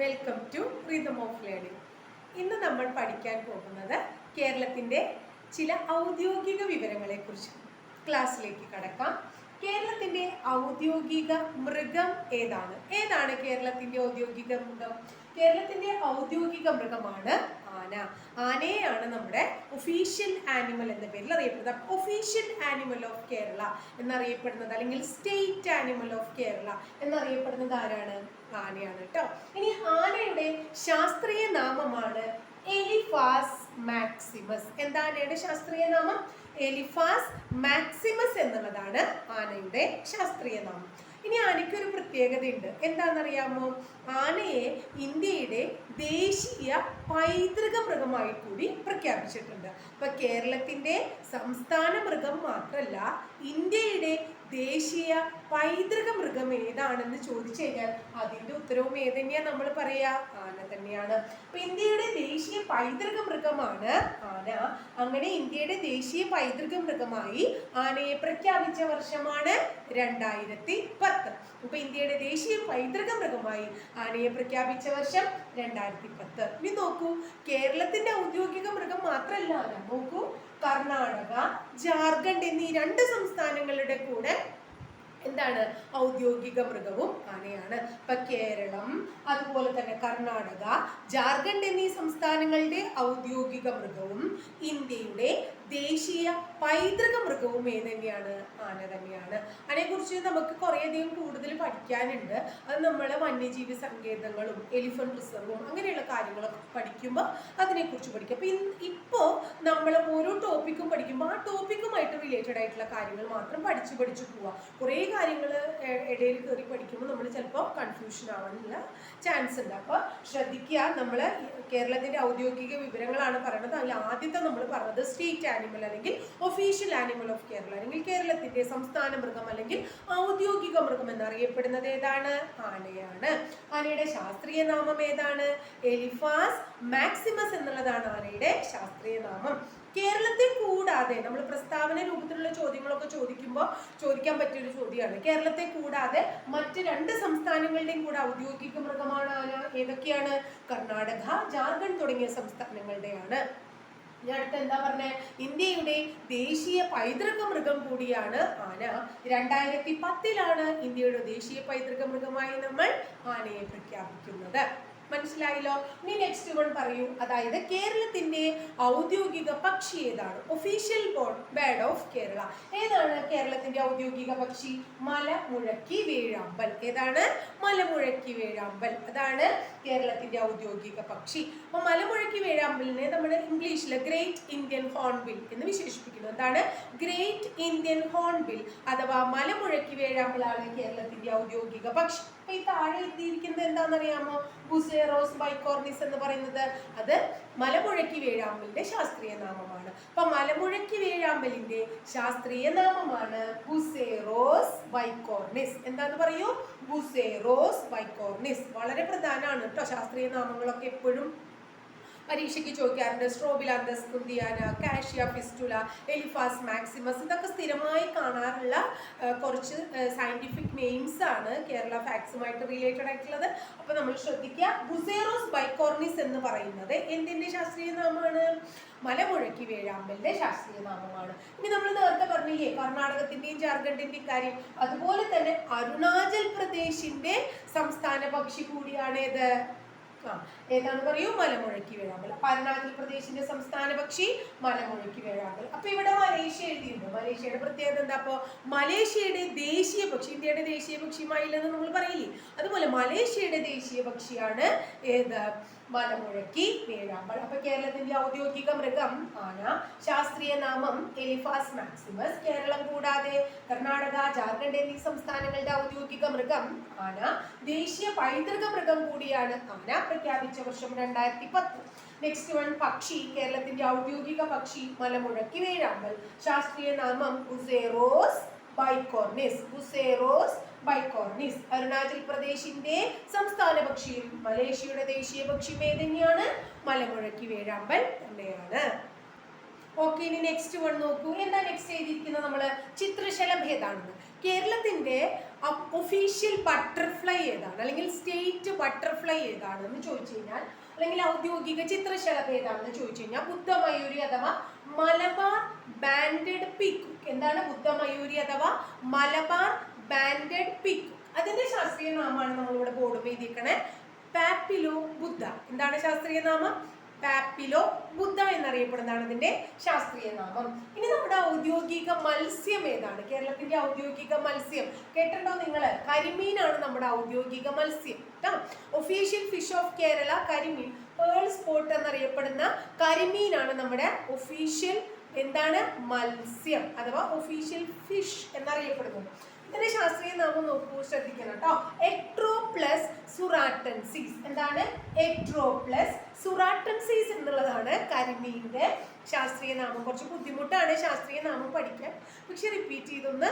Welcome to Rhythm of Learning ഇന്ന് നമ്മൾ പഠിക്കാൻ പോകുന്നത് കേരളത്തിന്റെ ചില ഔദ്യോഗിക വിവരങ്ങളെക്കുറിച്ച് ക്ലാസ്സിലേക്ക് കടക്കാം. കേരളത്തിന്റെ ഔദ്യോഗിക മൃഗം ഏതാണ്? ഏതാണ് കേരളത്തിന്റെ ഔദ്യോഗിക മൃഗം? കേരളത്തിന്റെ ഔദ്യോഗിക മൃഗമാണ് ആന. ആനയാണ് നമ്മുടെ ഒഫീഷ്യൽ ആനിമൽ എന്ന പേരിൽ അറിയപ്പെടുന്നത്. ഒഫീഷ്യൽ ആനിമൽ ഓഫ് കേരള എന്നറിയപ്പെടുന്നത് അല്ലെങ്കിൽ സ്റ്റേറ്റ് ആനിമൽ ഓഫ് കേരള എന്നറിയപ്പെടുന്നത് ആരാണ്? ആനയാണ് കേട്ടോ ഇനി ആനയുടെ ശാസ്ത്രീയ നാമമാണ് എലിഫാസ് മാക്സിമസ്. എന്താ ആനയുടെ ശാസ്ത്രീയ നാമം? എലിഫാസ് മാക്സിമസ് എന്നുള്ളതാണ് ആനയുടെ ശാസ്ത്രീയ നാമം. ഇനി ആനയ്ക്ക് ഒരു പ്രത്യേകതയുണ്ട്. എന്താണെന്നറിയാമോ? ആനയെ ഇന്ത്യയുടെ ദേശീയ പൈതൃക മൃഗമായി കൂടി പ്രഖ്യാപിച്ചിട്ടുണ്ട്. അപ്പൊ കേരളത്തിന്റെ സംസ്ഥാന മൃഗം മാത്രമല്ല ഇന്ത്യയുടെ ദേശീയ പൈതൃക മൃഗം ഏതാണെന്ന് ചോദിച്ചു കഴിഞ്ഞാൽ അതിന്റെ ഉത്തരവും ഏതന്നെയാ നമ്മൾ പറയാ? ആന തന്നെയാണ്. അപ്പൊ ഇന്ത്യയുടെ ദേശീയ പൈതൃക മൃഗമാണ് ആന. അങ്ങനെ ഇന്ത്യയുടെ ദേശീയ പൈതൃക മൃഗമായി ആനയെ പ്രഖ്യാപിച്ച വർഷമാണ് രണ്ടായിരത്തി പത്ത്. അപ്പൊ ഇന്ത്യയുടെ ദേശീയ പൈതൃക മൃഗമായി ആനയെ പ്രഖ്യാപിച്ച വർഷം രണ്ടായിരത്തി പത്ത്. ഇനി നോക്കൂ കേരളത്തിന്റെ ഔദ്യോഗിക മൃഗം മാത്രല്ല ആന. നോക്കൂ കർണാടക ജാർഖണ്ഡ് എന്നീ രണ്ട് സംസ്ഥാനങ്ങളുടെ കൂടെ എന്താണ് ഔദ്യോഗിക മൃഗവും ആനയാണ്. ഇപ്പൊ കേരളം അതുപോലെ തന്നെ കർണാടക ജാർഖണ്ഡ് എന്നീ സംസ്ഥാനങ്ങളുടെ ഔദ്യോഗിക മൃഗവും ഇന്ത്യയുടെ ദേശീയ പൈതൃക മൃഗവും ഏത് തന്നെയാണ് ആന തന്നെയാണ്. അതിനെക്കുറിച്ച് നമുക്ക് കുറേയധികം കൂടുതൽ പഠിക്കാനുണ്ട്. അത് നമ്മൾ വന്യജീവി സങ്കേതങ്ങളും എലിഫന്റ് റിസർവും അങ്ങനെയുള്ള കാര്യങ്ങളൊക്കെ പഠിക്കുമ്പോൾ അതിനെക്കുറിച്ച് പഠിക്കും. അപ്പോൾ ഇപ്പോൾ നമ്മൾ ഓരോ ടോപ്പിക്കും പഠിക്കുമ്പോൾ ആ ടോപ്പിക്കുമായിട്ട് റിലേറ്റഡ് ആയിട്ടുള്ള കാര്യങ്ങൾ മാത്രം പഠിച്ചു പഠിച്ചു പോവുക കുറേ കാര്യങ്ങൾ ഇടയിൽ കയറി പഠിക്കുമ്പോൾ നമ്മൾ ചിലപ്പോൾ കൺഫ്യൂഷൻ ആവാനുള്ള ചാൻസ് ഉണ്ട്. അപ്പോൾ ശ്രദ്ധിക്കുക. നമ്മൾ കേരളത്തിന്റെ ഔദ്യോഗിക വിവരങ്ങളാണ് പറയുന്നത്. അതിൽ ആദ്യത്തെ നമ്മൾ പറഞ്ഞത് സ്റ്റേറ്റ് ആനിമൽ അല്ലെങ്കിൽ ഒഫീഷ്യൽ ആനിമൽ ഓഫ് കേരള അല്ലെങ്കിൽ കേരളത്തിന്റെ സംസ്ഥാന മൃഗം അല്ലെങ്കിൽ ഔദ്യോഗിക മൃഗം എന്നറിയപ്പെടുന്നത് ഏതാണ്? ആനയാണ്. ആനയുടെ ശാസ്ത്രീയ നാമം ഏതാണ്? എലിഫാസ് മാക്സിമസ് എന്നുള്ളതാണ് ആനയുടെ ശാസ്ത്രീയ നാമം. കേരളത്തെ കൂടാതെ നമ്മൾ പ്രസ്താവന രൂപത്തിലുള്ള ചോദ്യങ്ങളൊക്കെ ചോദിക്കുമ്പോൾ ചോദിക്കാൻ പറ്റിയ ഒരു ചോദ്യമാണ്. കേരളത്തെ കൂടാതെ മറ്റ് രണ്ട് സംസ്ഥാനങ്ങളുടെയും കൂടെ ഔദ്യോഗിക മൃഗമാണ് ഏതൊക്കെയാണ്? കർണാടക ജാർഖണ്ഡ് തുടങ്ങിയ സംസ്ഥാനങ്ങളുടെയാണ്. ഇനി അടുത്ത് എന്താ പറഞ്ഞേ? ഇന്ത്യയുടെ ദേശീയ പൈതൃക മൃഗം കൂടിയാണ് ആന. രണ്ടായിരത്തി പത്തിലാണ് ഇന്ത്യയുടെ ദേശീയ പൈതൃക മൃഗമായി നമ്മൾ ആനയെ പ്രഖ്യാപിക്കുന്നത്. മനസ്സിലായല്ലോ? ഇനി നെക്സ്റ്റ് വൺ പറയൂ. അതായത് കേരളത്തിന്റെ ഔദ്യോഗിക പക്ഷി ഏതാണ്? ഒഫീഷ്യൽ ബേഡ് ഓഫ് കേരള ഏതാണ് കേരളത്തിന്റെ ഔദ്യോഗിക പക്ഷി? മലമുഴക്കി വേഴാമ്പൽ. ഏതാണ്? മലമുഴക്കി വേഴാമ്പൽ. അതാണ് കേരളത്തിന്റെ ഔദ്യോഗിക പക്ഷി. അപ്പൊ മലമുഴക്കി വേഴാമ്പലിനെ നമ്മൾ ഇംഗ്ലീഷിൽ ഗ്രേറ്റ് ഇന്ത്യൻ ഹോൺബിൽ എന്ന് വിശേഷിപ്പിക്കുന്നു. എന്താണ്? ഗ്രേറ്റ് ഇന്ത്യൻ ഹോൺബിൽ അഥവാ മലമുഴക്കി വേഴാമ്പലാണ് കേരളത്തിന്റെ ഔദ്യോഗിക പക്ഷി. അപ്പൊ ഈ താഴെ എത്തിയിരിക്കുന്നത് എന്താണെന്നറിയാമോ? ബുസേറോസ് ബൈക്കോർണിസ് എന്ന് പറയുന്നത്. അത് മലമുഴക്കി വേഴാമ്പലിന്റെ ശാസ്ത്രീയ നാമമാണ്. അപ്പൊ മലമുഴക്കി വേഴാമ്പലിന്റെ ശാസ്ത്രീയ നാമമാണ് ബുസേറോസ് ബൈക്കോർണിസ് എന്താന്ന് പറയൂ? ബുസേറോസ് വൈക്കോർണിസ് വളരെ പ്രധാനമാണ് കേട്ടോ ശാസ്ത്രീയ നാമങ്ങളൊക്കെ എപ്പോഴും പരീക്ഷയ്ക്ക് ചോദിക്കാറുണ്ട്. Strobilanthes kunthiana Cassia fistula Elephas maximus ഇതൊക്കെ സ്ഥിരമായി കാണാറുള്ള കുറച്ച് സയന്റിഫിക് നെയിംസ് ആണ് കേരള ഫാക്സുമായിട്ട് റിലേറ്റഡ് ആയിട്ടുള്ളത്. അപ്പോൾ നമ്മൾ ശ്രദ്ധിക്കുക. ബുസേറോസ് ബൈക്കോർണിസ് എന്ന് പറയുന്നത് എന്തിന്റെ ശാസ്ത്രീയ നാമമാണ് മലമുഴക്കി വേഴാമ്പലിന്റെ ശാസ്ത്രീയ നാമമാണ്. ഇനി നമ്മൾ നേരത്തെ പറഞ്ഞില്ലേ കർണാടകത്തിന്റെയും ജാർഖണ്ഡിന്റെയും കാര്യം. അതുപോലെ തന്നെ അരുണാചൽ പ്രദേശിന്റെ സംസ്ഥാന പക്ഷി കൂടിയാണ് ഏത്? ഏതാന്ന് പറയൂ? മലമുഴക്കി വേഴാമ്പൽ. അപ്പൊ അരുണാചൽ പ്രദേശിന്റെ സംസ്ഥാന പക്ഷി മലമുഴക്കി വേഴാമ്പൽ. അപ്പൊ ഇവിടെ മലേഷ്യ എഴുതിയുണ്ട് മലേഷ്യയുടെ പ്രത്യേകത എന്താ? അപ്പോ മലേഷ്യയുടെ ദേശീയ പക്ഷി ഇന്ത്യയുടെ ദേശീയ പക്ഷിയുമായില്ലെന്ന് നമ്മൾ പറയില്ലേ? അതുപോലെ മലേഷ്യയുടെ ദേശീയ പക്ഷിയാണ് ഏത്? മലമുഴക്കി വേഴാമ്പൽ അപ്പൊ കേരളത്തിന്റെ ഔദ്യോഗിക മൃഗം ആന ശാസ്ത്രീയ നാമം എലിഫാസ് മാക്സിമസ്. കേരളം കൂടാതെ കർണാടക ജാർഖണ്ഡ് എന്നീ സംസ്ഥാനങ്ങളുടെ ഔദ്യോഗിക മൃഗം ആന ദേശീയ പൈതൃക മൃഗം കൂടിയാണ് ആന പ്രഖ്യാപിച്ച വർഷം രണ്ടായിരത്തി പത്ത് നെക്സ്റ്റ് വൺ പക്ഷി. കേരളത്തിന്റെ ഔദ്യോഗിക പക്ഷി മലമുഴക്കി വേഴാമ്പൽ. ശാസ്ത്രീയ നാമം ഉസേറോസ് ബൈക്കോർണിസ് ബുസേറോസ് ബൈക്കോർണിസ്. അരുണാചൽ പ്രദേശിന്റെ സംസ്ഥാന പക്ഷിയും മലേഷ്യയുടെ ദേശീയ പക്ഷിയും ഏതന്നെയാണ് മലമുഴക്കി വേഴാമ്പൽ തന്നെയാണ്. ഓക്കെ ഇനി നെക്സ്റ്റ് വൺ നോക്കൂ. എന്താ നെക്സ്റ്റ് ചെയ്തിരിക്കുന്നത് നമ്മൾ ചിത്രശലഭ ഏതാണെന്ന്. കേരളത്തിന്റെ ഒഫീഷ്യൽ ബട്ടർഫ്ലൈ ഏതാണ്? അല്ലെങ്കിൽ സ്റ്റേറ്റ് ബട്ടർഫ്ലൈ ഏതാണെന്ന് ചോദിച്ചു കഴിഞ്ഞാൽ അല്ലെങ്കിൽ ഔദ്യോഗിക ചിത്രശലഭ ഏതാണെന്ന് ചോദിച്ചു കഴിഞ്ഞാൽ ബുദ്ധമയൂരി അഥവാ മലബാർ ബാൻഡഡ് പിക്കു എന്താണ് ബുദ്ധമയൂരി അഥവാ? മലബാർ ബാൻഡഡ് പിക്ക് അതിന്റെ ശാസ്ത്രീയ നാമമാണ് നമ്മളിവിടെ ബോർഡ് എഴുതിയിരിക്കണേ. പാപ്പിലോ ബുദ്ധ എന്താണ് ശാസ്ത്രീയ നാമം? പാപ്പിലോ ബുദ്ധ എന്നറിയപ്പെടുന്നതാണ് ഇതിന്റെ ശാസ്ത്രീയ നാമം. ഇനി നമ്മുടെ ഔദ്യോഗിക മത്സ്യം ഏതാണ്? കേരളത്തിന്റെ ഔദ്യോഗിക മത്സ്യം. കേട്ടിട്ടുണ്ടോ നിങ്ങൾ കരിമീനാണ് നമ്മുടെ ഔദ്യോഗിക മത്സ്യം. ഒഫീഷ്യൽ ഫിഷ് ഓഫ് കേരള കരിമീൻ. പേൾ സ്പോട്ട് എന്നറിയപ്പെടുന്ന കരിമീനാണ് നമ്മുടെ ഒഫീഷ്യൽ എന്താണ്? മത്സ്യം. അഥവാ ഒഫീഷ്യൽ ഫിഷ് എന്നറിയപ്പെടുന്നത്. ഇതിന്റെ ശാസ്ത്രീയ നാമം നോക്കൂ ശ്രദ്ധിക്കണം കേട്ടോ എട്രോ പ്ലസ് സുറാട്ടൻസീസ്. എന്താണ്? എട്രോ പ്ലസ് സുറാട്ടൻസീസ് എന്നുള്ളതാണ് കരിമീന്റെ ശാസ്ത്രീയ നാമം കുറച്ച് ബുദ്ധിമുട്ടാണ് ശാസ്ത്രീയ നാമം പഠിക്കാൻ. പക്ഷെ റിപ്പീറ്റ് ചെയ്തൊന്ന്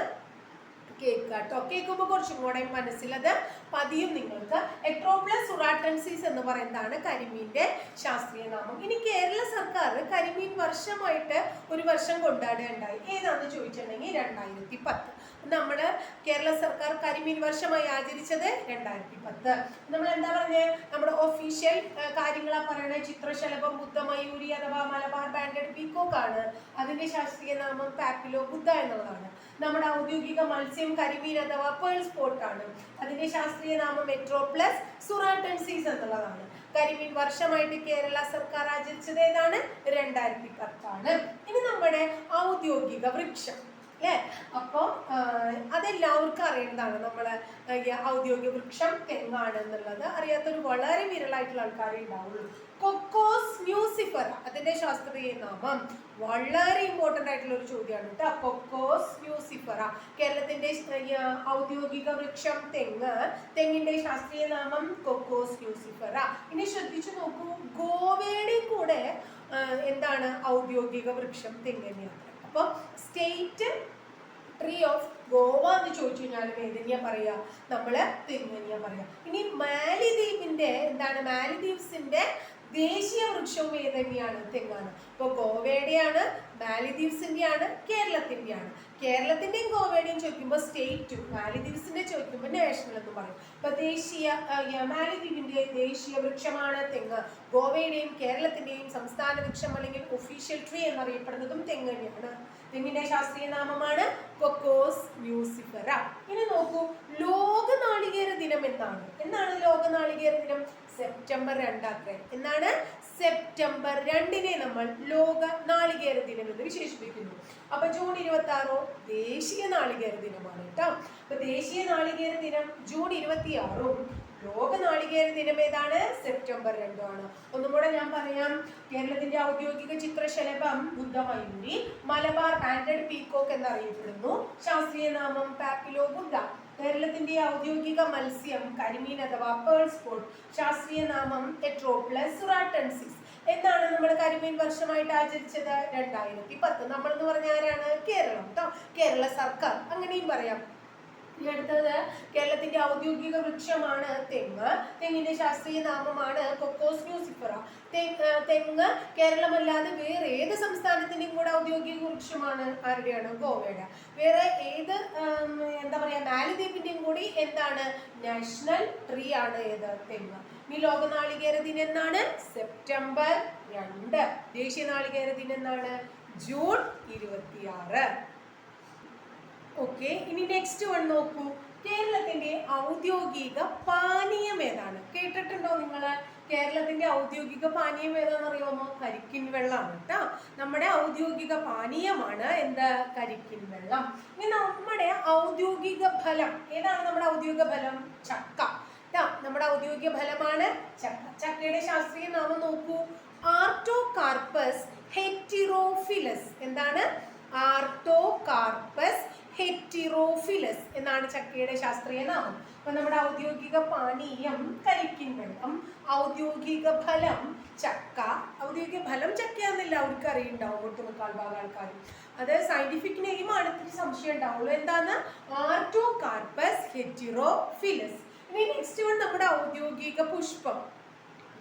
കേൾക്കുക കേട്ടോ കേൾക്കുമ്പോൾ കുറച്ചും കൂടെ മനസ്സിലത് പതിയും നിങ്ങൾക്ക്. എട്രോപ്ലസ് സുറാട്ടൻസീസ് എന്ന് പറയുന്നതാണ് കരിമീന്റെ ശാസ്ത്രീയ നാമം ഇനി കേരള സർക്കാർ കരിമീൻ വർഷമായിട്ട് ഒരു വർഷം കൊണ്ടാടുകയുണ്ടായി. ഏതാണെന്ന് ചോദിച്ചിട്ടുണ്ടെങ്കിൽ രണ്ടായിരത്തി പത്ത്. നമ്മൾ കേരള സർക്കാർ കരിമീൻ വർഷമായി ആചരിച്ചത് രണ്ടായിരത്തി പത്ത് നമ്മൾ എന്താ പറഞ്ഞത് നമ്മുടെ ഒഫീഷ്യൽ കാര്യങ്ങളാണ് പറയുന്നത് ചിത്രശലഭം ബുദ്ധമയൂരി അഥവാ മലബാർ ബാൻഡഡ് പീക്കോക്ക് ആണ്. അതിന്റെ ശാസ്ത്രീയ നാമം പാപ്പിലോ ബുദ്ധ എന്നുള്ളതാണ്. നമ്മുടെ ഔദ്യോഗിക മത്സ്യം കരിമീൻ അഥവാ പേൾ സ്പോട്ട് ആണ്. അതിന്റെ ശാസ്ത്രീയ നാമം മെട്രോ പ്ലസ് സുറാട്ടൻസീസ് എന്നുള്ളതാണ്. കരിമീൻ വർഷമായിട്ട് കേരള സർക്കാർ ആചരിച്ചത് ഏതാണ്? രണ്ടായിരത്തി പത്താണ് ഇനി നമ്മുടെ ഔദ്യോഗിക വൃക്ഷം. അല്ലേ? അപ്പോൾ അതെല്ലാവർക്കും അറിയേണ്ടതാണ് നമ്മളെ ഔദ്യോഗിക വൃക്ഷം തെങ്ങാണ് എന്നുള്ളത് അറിയാത്തൊരു വളരെ വിരളായിട്ടുള്ള ആൾക്കാരെ ഉണ്ടാവുള്ളൂ. കൊക്കോസ് മ്യൂസിഫർ അതിന്റെ ശാസ്ത്രീയ നാമം. വളരെ ഇമ്പോർട്ടന്റ് ആയിട്ടുള്ള ഒരു ചോദ്യമാണ് കേട്ടോ. കൊക്കോസ് മ്യൂസിഫറ കേരളത്തിന്റെ ഔദ്യോഗിക വൃക്ഷം തെങ്ങ് തെങ്ങിന്റെ ശാസ്ത്രീയ നാമം കൊക്കോസ് മ്യൂസിഫറ ഇനി ശ്രദ്ധിച്ചു നോക്കൂ ഗോവയുടെ കൂടെ എന്താണ് ഔദ്യോഗിക വൃക്ഷം തെങ്ങ് അപ്പോൾ സ്റ്റേറ്റ് ട്രീ ഓഫ് ഗോവ എന്ന് ചോദിച്ചു കഴിഞ്ഞാൽ ഏതന്നെയാ പറയാ നമ്മൾ തെങ്ങനെയാ പറയാ ഇനി മാലിദ്വീപിന്റെ എന്താണ്? മാലിദ്വീപ്സിന്റെ ദേശീയ വൃക്ഷവും ഏതെന്നെയാണ് തെങ്ങാണ്. ഇപ്പൊ ഗോവയുടെയാണ് മാലിദ്വീപ്സിന്റെയാണ് കേരളത്തിന്റെയാണ്. കേരളത്തിന്റെയും ഗോവയുടെയും ചോദിക്കുമ്പോൾ സ്റ്റേറ്റും മാലിദ്വീപ്സിന്റെ ചോദിക്കുമ്പോൾ നാഷണൽ എന്ന് പറയും. ഇപ്പൊ ദേശീയ മാലിദ്വീപിന്റെ ദേശീയ വൃക്ഷമാണ് തെങ്ങ്. ഗോവയുടെയും കേരളത്തിന്റെയും സംസ്ഥാന വൃക്ഷം അല്ലെങ്കിൽ ഒഫീഷ്യൽ ട്രീ എന്നറിയപ്പെടുന്നതും തെങ്ങ് തെങ്ങിന്റെ ശാസ്ത്രീയ നാമമാണ് കൊക്കോസ് മ്യൂസിഫറ. ഇനി നോക്കൂ ലോക നാളികേര ദിനം എന്നാണ്. എന്നാണ് ലോക നാളികേര ദിനം? സെപ്റ്റംബർ രണ്ടാം എന്നാണ് സെപ്റ്റംബർ രണ്ടിനെ നമ്മൾ ലോക നാളികേര ദിനം എന്ന് വിശേഷിപ്പിക്കുന്നു. അപ്പൊ ജൂൺ ഇരുപത്തി ആറോ ദേശീയ നാളികേര ദിനമാണ് കേട്ടോ. അപ്പൊ ദേശീയ നാളികേര ദിനം ജൂൺ ഇരുപത്തി ആറും ലോക നാളികേര ദിനം ഏതാണ്? സെപ്റ്റംബർ രണ്ടുമാണ് ഒന്നും കൂടെ ഞാൻ പറയാം. കേരളത്തിന്റെ ഔദ്യോഗിക ചിത്രശലഭം ബുദ്ധമയൂരി മലബാർ ആൻഡ് പീക്കോക്ക് എന്നറിയപ്പെടുന്നു. ശാസ്ത്രീയ നാമം പാപ്പിലോ ബുദ്ധ കേരളത്തിന്റെ ഔദ്യോഗിക മത്സ്യം കരിമീൻ അഥവാ പേൾ സ്പോട്ട് ശാസ്ത്രീയ നാമം എട്രോപ്ലസ് സുറാട്ടൻസിസ് എന്നാണ് നമ്മൾ കരിമീൻ വർഷമായിട്ട് ആചരിച്ചത്? രണ്ടായിരത്തി പത്ത്. നമ്മൾ എന്ന് പറഞ്ഞ ആരാണ്? കേരളം കേട്ടോ കേരള സർക്കാർ. അങ്ങനെയും പറയാം. ഇനി അടുത്തത് കേരളത്തിന്റെ ഔദ്യോഗിക വൃക്ഷമാണ് തെങ്ങ്. തെങ്ങിന്റെ ശാസ്ത്രീയ നാമമാണ് കൊക്കോസ് മ്യൂസിഫറ തെങ്ങ് തെങ്ങ് കേരളമല്ലാതെ വേറെ ഏത് സംസ്ഥാനത്തിന്റെയും കൂടെ ഔദ്യോഗിക വൃക്ഷമാണ്? ആരുടെയാണ്? ഗോവയുടെ. വേറെ ഏത് എന്താ പറയാ മാലിദ്വീപിന്റെയും കൂടി എന്താണ്? നാഷണൽ ട്രീ ആണ് ഏത്? തെങ്ങ്. ഈ ലോക നാളികേര ദിനം എന്നാണ്? സെപ്റ്റംബർ രണ്ട്. ദേശീയ നാളികേര ദിനം എന്നാണ്? ജൂൺ ഇരുപത്തിയാറ്. ഓക്കെ ഇനി നെക്സ്റ്റ് വൺ നോക്കൂ. കേരളത്തിന്റെ ഔദ്യോഗിക പാനീയം ഏതാണ്? കേട്ടിട്ടുണ്ടോ നിങ്ങൾ? കേരളത്തിന്റെ ഔദ്യോഗിക പാനീയം ഏതാണെന്ന് അറിയാമോ? കരിക്കിൻ വെള്ളമാണ് കേട്ടോ നമ്മുടെ ഔദ്യോഗിക പാനീയമാണ് എന്ത്? കരിക്കിൻ വെള്ളം. ഇനി നമ്മുടെ ഔദ്യോഗിക ഫലം. ഏതാണ് നമ്മുടെ ഔദ്യോഗിക ഫലം? ചക്ക. നമ്മുടെ ഔദ്യോഗിക ഫലമാണ് ചക്ക. ചക്കയുടെ ശാസ്ത്രീയ നാമം നോക്കൂ. Artocarpus heterophyllus. എന്താണ്? ആർട്ടോകാർപ്പസ് ഹെറ്റിറോഫിലസ് എന്നാണ് ചക്കയുടെ ശാസ്ത്രീയ നാമം. അപ്പൊ നമ്മുടെ ഔദ്യോഗിക പാനീയം കരിക്കിൻ വെള്ളം ഔദ്യോഗിക ഫലം ചക്ക. ഔദ്യോഗിക ഫലം ചക്കയാണെന്നില്ല അവർക്ക് അറിയുണ്ടാവും ഒട്ടുമുക്കാൽ ഭാഗം ആൾക്കാരും അത് സയന്റിഫിക് നെയിമാണ് ഇത്തിരി സംശയം ഉണ്ടാവുള്ളൂ. എന്താണ്? ആർട്ടോകാർപ്പസ് ഹെറ്റിറോഫിലസ് ഇനി നെക്സ്റ്റ് വൺ നമ്മുടെ ഔദ്യോഗിക പുഷ്പം.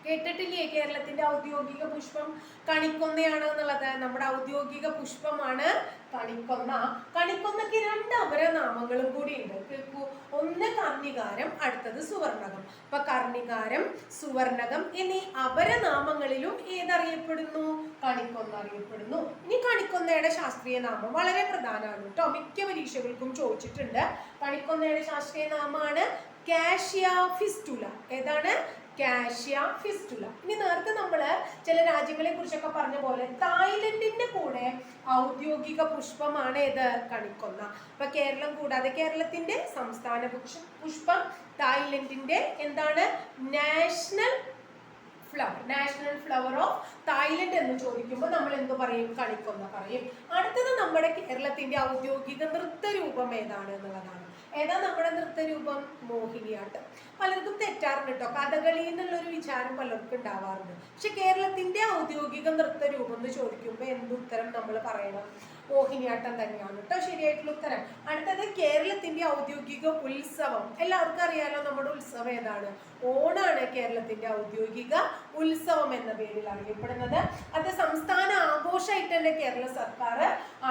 കേട്ടിട്ടില്ലേ കേരളത്തിന്റെ ഔദ്യോഗിക പുഷ്പം കണിക്കൊന്നയാണ് എന്നുള്ളത്? നമ്മുടെ ഔദ്യോഗിക പുഷ്പമാണ് കണിക്കൊന്ന. കണിക്കൊന്നയ്ക്ക് രണ്ട് അപരനാമങ്ങളും കൂടി ഉണ്ട് കേൾക്കൂ ഒന്ന് കർണികാരം അടുത്തത് സുവർണകം. അപ്പൊ കർണികാരം സുവർണകം എന്നീ അപരനാമങ്ങളിലും ഏതറിയപ്പെടുന്നു? കണിക്കൊന്ന അറിയപ്പെടുന്നു. ഇനി കണിക്കൊന്നയുടെ ശാസ്ത്രീയ നാമം വളരെ പ്രധാനമാണ് കേട്ടോ. മിക്ക പരീക്ഷകൾക്കും ചോദിച്ചിട്ടുണ്ട്. കണിക്കൊന്നയുടെ ശാസ്ത്രീയ നാമമാണ് കാഷ്യ ഫിസ്റ്റുല ഏതാണ്? കാഷ്യ ഫിസ്റ്റുല ഇനി നേരത്തെ നമ്മൾ ചില രാജ്യങ്ങളെ കുറിച്ചൊക്കെ പറഞ്ഞ പോലെ തായ്ലൻഡിന്റെ കൂടെ ഔദ്യോഗിക പുഷ്പമാണ് ഏത് കണിക്കൊന്ന. അപ്പൊ കേരളം കൂടാതെ കേരളത്തിന്റെ സംസ്ഥാന പുഷ്പം തായ്ലൻഡിന്റെ എന്താണ്? National flower. National flower of Thailand എന്ന് ചോദിക്കുമ്പോൾ നമ്മൾ എന്ത് പറയും? കണിക്കൊന്ന പറയും. അടുത്തത് നമ്മുടെ കേരളത്തിന്റെ ഔദ്യോഗിക നൃത്തരൂപം ഏതാണ് എന്നുള്ളതാണ്. ഏതാ നമ്മുടെ നൃത്തരൂപം മോഹിനിയാട്ടം. പലർക്കും തെറ്റാറുണ്ട് കേട്ടോ കഥകളി എന്നുള്ളൊരു വിചാരം പലർക്കും ഉണ്ടാവാറുണ്ട്. പക്ഷെ കേരളത്തിന്റെ ഔദ്യോഗിക നൃത്തരൂപം എന്ന് ചോദിക്കുമ്പോൾ എന്ത് ഉത്തരം നമ്മൾ പറയണം? മോഹിനിയാട്ടം തന്നെയാണ് കേട്ടോ ശരിയായിട്ടുള്ള ഉത്തരം. അടുത്തത് കേരളത്തിന്റെ ഔദ്യോഗിക ഉത്സവം. എല്ലാവർക്കും അറിയാലോ നമ്മുടെ ഉത്സവം ഏതാണ്? ഓണാണ് കേരളത്തിന്റെ ഔദ്യോഗിക ഉത്സവം എന്ന പേരിൽ അറിയപ്പെടുന്നത്. അത് സംസ്ഥാന ആഘോഷമായിട്ട് തന്നെ കേരള സർക്കാർ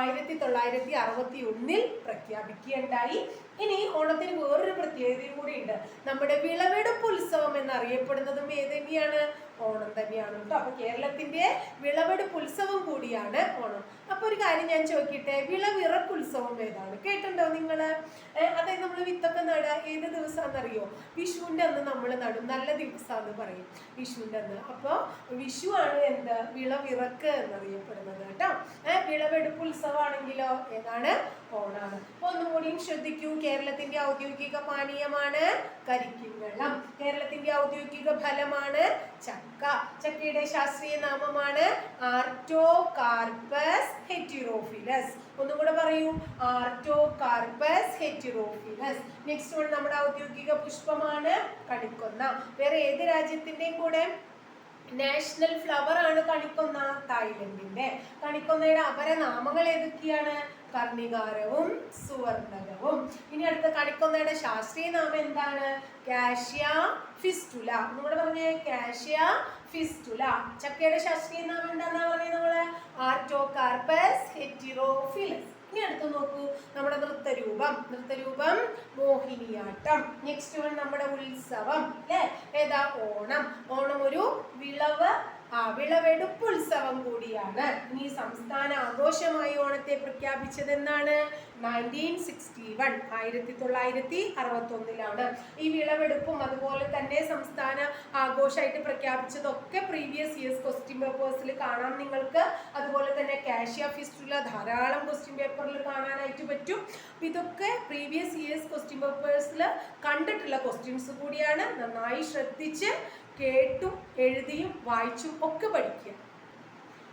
ആയിരത്തി തൊള്ളായിരത്തി അറുപത്തി ഒന്നിൽ പ്രഖ്യാപിക്കുകയുണ്ടായി. ഇനി ഓണത്തിന് വേറൊരു പ്രത്യേകതയും കൂടി ഉണ്ട് നമ്മുടെ വിളവെടുപ്പ് ഉത്സവം എന്നറിയപ്പെടുന്നതും ഏതെന്നെയാണ് തന്നെയാണ് ഓണം തന്നെയാണ് കേട്ടോ അപ്പൊ കേരളത്തിന്റെ വിളവെടുപ്പ് ഉത്സവം കൂടിയാണ് ഓണം. അപ്പൊ ഒരു കാര്യം ഞാൻ ചോദിക്കട്ടെ? വിളവിറപ്പ് ഉത്സവം ഏതാണ്? കേട്ടിട്ടുണ്ടോ നിങ്ങൾ? ഏഹ് അതായത് നമ്മൾ വിത്തൊക്കെ നടുക ഏത് ദിവസമാണെന്നറിയോ വിഷുവിന്റെ അന്ന് നമ്മൾ നടും. നല്ല ദിവസമാണെന്ന് പറയും വിഷുവിന്റെ അന്ന്. അപ്പോൾ വിഷു ആണ് എന്ത്? വിളവിറക്ക് എന്നറിയപ്പെടുന്നത് കേട്ടോ വിളവെടുപ്പ് ഉത്സവമാണെങ്കിലോ ഏതാണ്? ഓണാണ് അപ്പൊ ഒന്നും ശ്രദ്ധിക്കൂ കേരളത്തിന്റെ ഔദ്യോഗിക പാനീയമാണ് കരിക്കിൻ വെള്ളം കേരളത്തിന്റെ ഔദ്യോഗിക ഫലമാണ് ചക്ക. ചക്കയുടെ ശാസ്ത്രീയ നാമമാണ് ആർട്ടോ കാർപ്പസ് ഹെറ്റിറോഫിലസ്. ഒന്നും കൂടെ പറയൂ Artocarpus heterophyllus. Next one നമ്മുടെ ഔദ്യോഗിക പുഷ്പമാണ് കണിക്കൊന്ന. വേറെ ഏത് രാജ്യത്തിന്റെയും കൂടെ നാഷണൽ ഫ്ലവർ ആണ് കണിക്കൊന്ന തായ്ലൻഡിന്റെ. കണിക്കൊന്നയുടെ അപരനാമങ്ങൾ ഏതൊക്കെയാണ്? കർണികാരവും സുവർണകവും. ഇനി അടുത്ത കണിക്കൊന്നയുടെ ശാസ്ത്രീയ നാമം എന്താണ്? കാഷ്യ ഫിസ്റ്റുല നമ്മുടെ പറഞ്ഞേ കാഷ്യ ഫിസ്റ്റുല ചക്കയുടെ ശാസ്ത്രീയ നാമം എന്താണെന്നാ പറഞ്ഞത് നമ്മൾ? ആർട്ടോകാർപ്പസ് ഹെറ്റിറോഫിലസ്. ഇനി അടുത്ത് നോക്കൂ നമ്മുടെ നൃത്തരൂപം. നൃത്തരൂപം മോഹിനിയാട്ടം. നെക്സ്റ്റ് വൺ നമ്മുടെ ഉത്സവം അല്ലേ? ഏതാ? ഓണം. ഓണം ഒരു വിളവ് വിളവെടുപ്പ് ഉത്സവം കൂടിയാണ്. ഇനി സംസ്ഥാന ആഘോഷമായി ഓണത്തെ പ്രഖ്യാപിച്ചത് എന്നാണ് നയന്റീൻ സിക്സ്റ്റി വൺ ആയിരത്തി തൊള്ളായിരത്തി അറുപത്തൊന്നിലാണ് ഈ വിളവെടുപ്പും അതുപോലെ തന്നെ സംസ്ഥാന ആഘോഷമായിട്ട് പ്രഖ്യാപിച്ചതൊക്കെ പ്രീവിയസ് ഇയേഴ്സ് ക്വസ്റ്റ്യൻ പേപ്പേഴ്സിൽ കാണാം. നിങ്ങൾക്ക് അതുപോലെ തന്നെ കാഷ്യ ഫിസ്റ്റുള്ള ധാരാളം ക്വസ്റ്റ്യൻ പേപ്പറിൽ കാണാനായിട്ട് പറ്റും. ഇതൊക്കെ പ്രീവിയസ് ഇയേഴ്സ് ക്വസ്റ്റ്യൻ പേപ്പേഴ്സിൽ കണ്ടിട്ടുള്ള ക്വസ്റ്റ്യൻസ് കൂടിയാണ്. നന്നായി ശ്രദ്ധിച്ച് കേട്ടും എഴുതിയും വായിച്ചും ഒക്കെ പഠിക്കുക.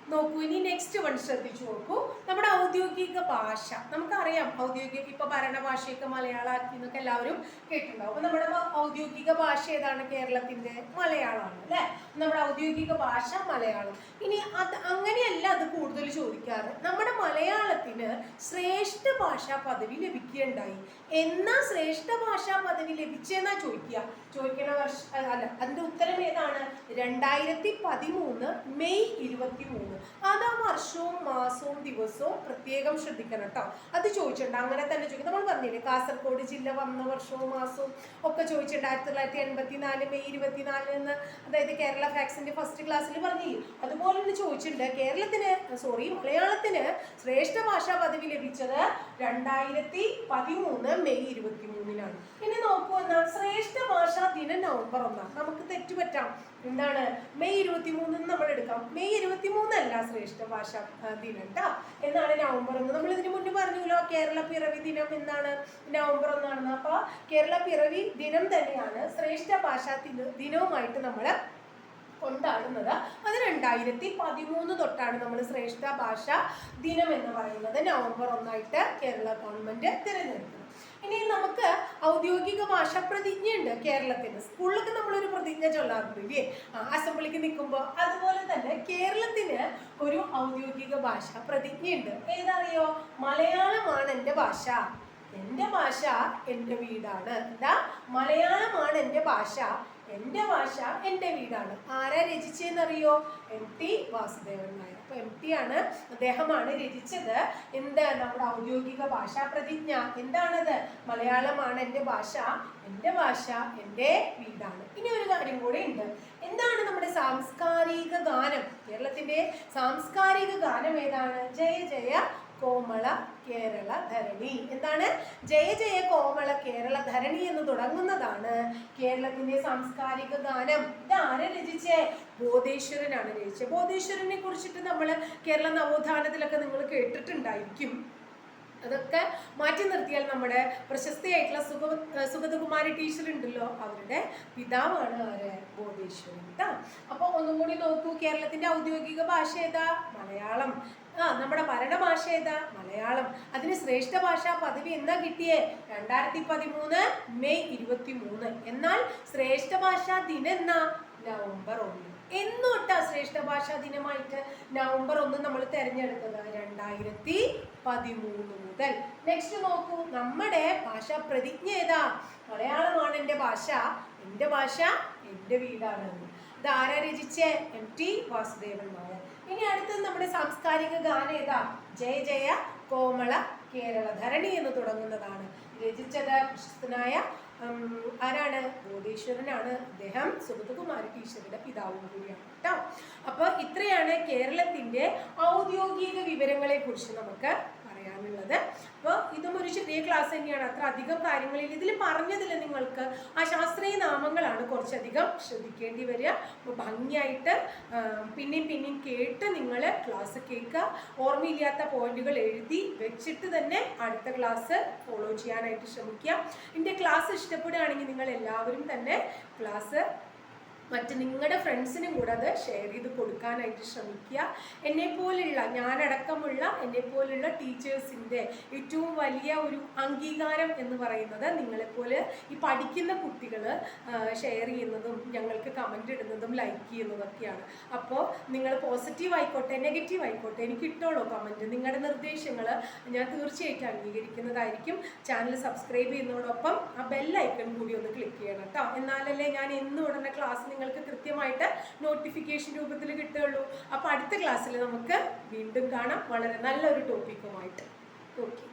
നോക്കൂ ഇനി നെക്സ്റ്റ് വൺ ശ്രദ്ധിച്ചു നോക്കൂ. നമ്മുടെ ഔദ്യോഗിക ഭാഷ. നമുക്കറിയാം ഔദ്യോഗിക ഇപ്പൊ ഭരണഭാഷയൊക്കെ മലയാളമാക്കി എന്നൊക്കെ എല്ലാവരും കേട്ടിട്ടുണ്ടാവും. അപ്പൊ നമ്മുടെ ഔദ്യോഗിക ഭാഷ ഏതാണ് കേരളത്തിന്റെ? മലയാളമാണ് അല്ലെ? നമ്മുടെ ഔദ്യോഗിക ഭാഷ മലയാളം. ഇനി അത് അങ്ങനെയല്ല അത് കൂടുതൽ ചോദിക്കാറ്. നമ്മുടെ മലയാളത്തിന് ശ്രേഷ്ഠ ഭാഷാ പദവി ലഭിക്കുകയുണ്ടായി. എന്നാ ശ്രേഷ്ഠ ഭാഷാ പദവി ലഭിച്ചെന്നാ ചോദിക്കുക? ചോദിക്കണ വർഷ അല്ല അതിന്റെ ഉത്തരം ഏതാണ്? രണ്ടായിരത്തി പതിമൂന്ന് മെയ് ഇരുപത്തി മൂന്ന് അത് വർഷവും മാസവും ദിവസവും പ്രത്യേകം ശ്രദ്ധിക്കണം കേട്ടോ അത് ചോദിച്ചിട്ടുണ്ട്. അങ്ങനെ തന്നെ ചോദിക്കും. നമ്മൾ പറഞ്ഞില്ലേ കാസർഗോഡ് ജില്ല വന്ന വർഷവും മാസവും ഒക്കെ ചോദിച്ചിട്ടുണ്ട്. ആയിരത്തി തൊള്ളായിരത്തി എൺപത്തി നാല് മെയ് ഇരുപത്തിനാല് എന്ന്. അതായത് കേരള ഫാക്സിന്റെ ഫസ്റ്റ് ക്ലാസ്സിൽ പറഞ്ഞില്ലേ? അതുപോലെ തന്നെ ചോദിച്ചിട്ടുണ്ട്. കേരളത്തിന് സോറി മലയാളത്തിന് ശ്രേഷ്ഠ ഭാഷാ പദവി ലഭിച്ചത് രണ്ടായിരത്തി പതിമൂന്ന് മെയ് ഇരുപത്തി മൂന്നിനാണ് ഇനി നോക്കൂ എന്നാൽ ശ്രേഷ്ഠ ഭാഷാ ദിനം നവംബർ ഒന്നാം. നമുക്ക് തെറ്റുപറ്റാം എന്താണ്? മെയ് ഇരുപത്തി മൂന്ന് നമ്മൾ എടുക്കാം. മെയ് ഇരുപത്തി മൂന്നല്ല ശ്രേഷ്ഠ ഭാഷ ദിനം ട്ടാ. എന്നാണ് നവംബർ ഒന്ന്. നമ്മൾ ഇതിന് മുന്നേ പറഞ്ഞല്ലോ കേരള പിറവി ദിനം എന്നാണ് നവംബർ ഒന്നാണെന്ന് അപ്പൊ കേരള പിറവി ദിനം തന്നെയാണ് ശ്രേഷ്ഠ ഭാഷാ ദിന- ദിനവുമായിട്ട് നമ്മൾ കൊണ്ടാടുന്നത്. അത് രണ്ടായിരത്തി പതിമൂന്ന് തൊട്ടാണ് നമ്മൾ ശ്രേഷ്ഠ ഭാഷ ദിനം എന്ന് പറയുന്നത്. നവംബർ ഒന്നായിട്ട് കേരള ഗവൺമെന്റ് തിരഞ്ഞെടുക്കുന്നത് ഇനി നമുക്ക് ഔദ്യോഗിക ഭാഷ പ്രതിജ്ഞയുണ്ട് കേരളത്തിന്. സ്കൂളിലൊക്കെ നമ്മളൊരു പ്രതിജ്ഞ ചൊല്ലാറുണ്ട് ഇല്ലേ? അസംബ്ലിക്ക് നിൽക്കുമ്പോൾ അതുപോലെ തന്നെ കേരളത്തിന് ഒരു ഔദ്യോഗിക ഭാഷ പ്രതിജ്ഞയുണ്ട് ഏതറിയോ? മലയാളമാണ് എന്റെ ഭാഷ. എന്റെ ഭാഷ എന്റെ വീടാണ്. എന്താ മലയാളമാണ് എന്റെ ഭാഷ. എന്റെ ഭാഷ എന്റെ വീടാണ്. ആരാ രചിച്ചതെന്നറിയോ എം ടി വാസുദേവൻ നായർ. അപ്പൊ എം ടി ആണ് അദ്ദേഹമാണ് രചിച്ചത്. എന്ത് നമ്മുടെ ഔദ്യോഗിക ഭാഷാ പ്രതിജ്ഞ? എന്താണത്? മലയാളമാണ് എന്റെ ഭാഷ എന്റെ ഭാഷ എന്റെ വീടാണ്. ഇനി ഒരു കാര്യം കൂടെ ഉണ്ട്. എന്താണ് നമ്മുടെ സാംസ്കാരിക ഗാനം? കേരളത്തിന്റെ സാംസ്കാരിക ഗാനം ഏതാണ്? ജയ ജയ കോമള കേരള ധരണി. എന്താണ്? ജയ ജയ കോമള കേരള ധരണി എന്ന് തുടങ്ങുന്നതാണ്. കേരളത്തിന്റെ സാംസ്കാരിക ഗാനം. ഇത് ആരെ രചിച്ചേ? ബോധേശ്വരനാണ് രചിച്ചത് ബോധേശ്വരനെ കുറിച്ചിട്ട് നമ്മൾ കേരള നവോത്ഥാനത്തിലൊക്കെ നിങ്ങൾ കേട്ടിട്ടുണ്ടായിരിക്കും. അതൊക്കെ മാറ്റി നിർത്തിയാൽ നമ്മുടെ പ്രശസ്തിയായിട്ടുള്ള സുഖ സുഗതകുമാരി ടീച്ചർ ഉണ്ടല്ലോ അവരുടെ പിതാവാണ് അവരെ ബോധേശ്വരൻ കേട്ടോ അപ്പോൾ ഒന്നും കൂടി നോക്കൂ കേരളത്തിന്റെ ഔദ്യോഗിക ഭാഷ ഏതാ? മലയാളം. ആ നമ്മുടെ ഭരണഭാഷ ഏതാ? മലയാളം. അതിന് ശ്രേഷ്ഠ ഭാഷാ പദവി എന്നാ കിട്ടിയേ? രണ്ടായിരത്തി പതിമൂന്ന് മെയ് ഇരുപത്തി മൂന്ന് എന്നാൽ ശ്രേഷ്ഠ ഭാഷാ ദിനം എന്നാ? നവംബർ ഒന്ന്. എന്നൊട്ടാ ശ്രേഷ്ഠ ഭാഷാ ദിനമായിട്ട് നവംബർ ഒന്ന് നമ്മൾ തിരഞ്ഞെടുത്തത് രണ്ടായിരത്തി പതിമൂന്ന് മുതൽ. നെക്സ്റ്റ് നോക്കൂ നമ്മുടെ ഭാഷാ പ്രതിജ്ഞ ഏതാ? മലയാളമാണ് എന്റെ ഭാഷ എന്റെ ഭാഷ എന്റെ വീടാണ്. ഇത് ആരാ രചിച്ച? M T Vasudevan Nair. ഇനി അടുത്തത് നമ്മുടെ സാംസ്കാരിക ഗാനം ഏതാ? ജയ ജയ കോമള കേരള ധരണി എന്ന് തുടങ്ങുന്നതാണ്. രചിച്ചത് പ്രശസ്തനായ ആരാണ്? ബോധേശ്വരനാണ് അദ്ദേഹം സുഗതകുമാരി ടീച്ചറുടെ പിതാവും കൂടിയാണ് കേട്ടോ അപ്പോൾ ഇത്രയാണ് കേരളത്തിന്റെ ഔദ്യോഗിക വിവരങ്ങളെ കുറിച്ച് നമുക്ക് പറയാനുള്ളത്. അപ്പോൾ ഇതും ഒരു ചെറിയ ക്ലാസ് തന്നെയാണ്. അത്ര അധികം കാര്യങ്ങളിൽ ഇതിൽ പറഞ്ഞതിൽ നിങ്ങൾക്ക് ആ ശാസ്ത്രീയ നാമങ്ങളാണ് കുറച്ചധികം ശ്രദ്ധിക്കേണ്ടി വരിക. അപ്പോൾ ഭംഗിയായിട്ട് പിന്നെയും പിന്നെയും കേട്ട് നിങ്ങൾ ക്ലാസ് കേൾക്കുക. ഓർമ്മയില്ലാത്ത പോയിന്റുകൾ എഴുതി വെച്ചിട്ട് തന്നെ അടുത്ത ക്ലാസ് ഫോളോ ചെയ്യാനായിട്ട് ശ്രമിക്കുക. എന്റെ ക്ലാസ് ഇഷ്ടപ്പെടുകയാണെങ്കിൽ നിങ്ങൾ എല്ലാവരും തന്നെ ക്ലാസ് മറ്റ് നിങ്ങളുടെ ഫ്രണ്ട്സിനും കൂടെ അത് ഷെയർ ചെയ്ത് കൊടുക്കാനായിട്ട് ശ്രമിക്കുക. എന്നെപ്പോലുള്ള ഞാനടക്കമുള്ള എന്നെപ്പോലുള്ള ടീച്ചേഴ്സിന്റെ ഏറ്റവും വലിയ ഒരു അംഗീകാരം എന്ന് പറയുന്നത് നിങ്ങളെപ്പോലെ ഈ പഠിക്കുന്ന കുട്ടികൾ ഷെയർ ചെയ്യുന്നതും ഞങ്ങൾക്ക് കമന്റ് ഇടുന്നതും ലൈക്ക് ചെയ്യുന്നതൊക്കെയാണ്. അപ്പോൾ നിങ്ങൾ പോസിറ്റീവ് ആയിക്കോട്ടെ നെഗറ്റീവ് ആയിക്കോട്ടെ എനിക്ക് ഇട്ടോളൂ കമന്റ് നിങ്ങളുടെ നിർദ്ദേശങ്ങൾ ഞാൻ തീർച്ചയായിട്ടും അംഗീകരിക്കുന്നതായിരിക്കും. ചാനൽ സബ്സ്ക്രൈബ് ചെയ്യുന്നതോടൊപ്പം ആ ബെല്ലൈക്കൺ കൂടി ഒന്ന് ക്ലിക്ക് ചെയ്യണം കേട്ടോ എന്നാലല്ലേ ഞാൻ എന്നും ഉടനെ ക്ലാസ് നിങ്ങൾക്ക് കൃത്യമായിട്ട് നോട്ടിഫിക്കേഷൻ രൂപത്തിൽ കിട്ടുകയുള്ളൂ. അപ്പോൾ അടുത്ത ക്ലാസ്സിൽ നമുക്ക് വീണ്ടും കാണാം. വളരെ നല്ലൊരു ടോപ്പിക്കുമായിട്ട് ഓക്കെ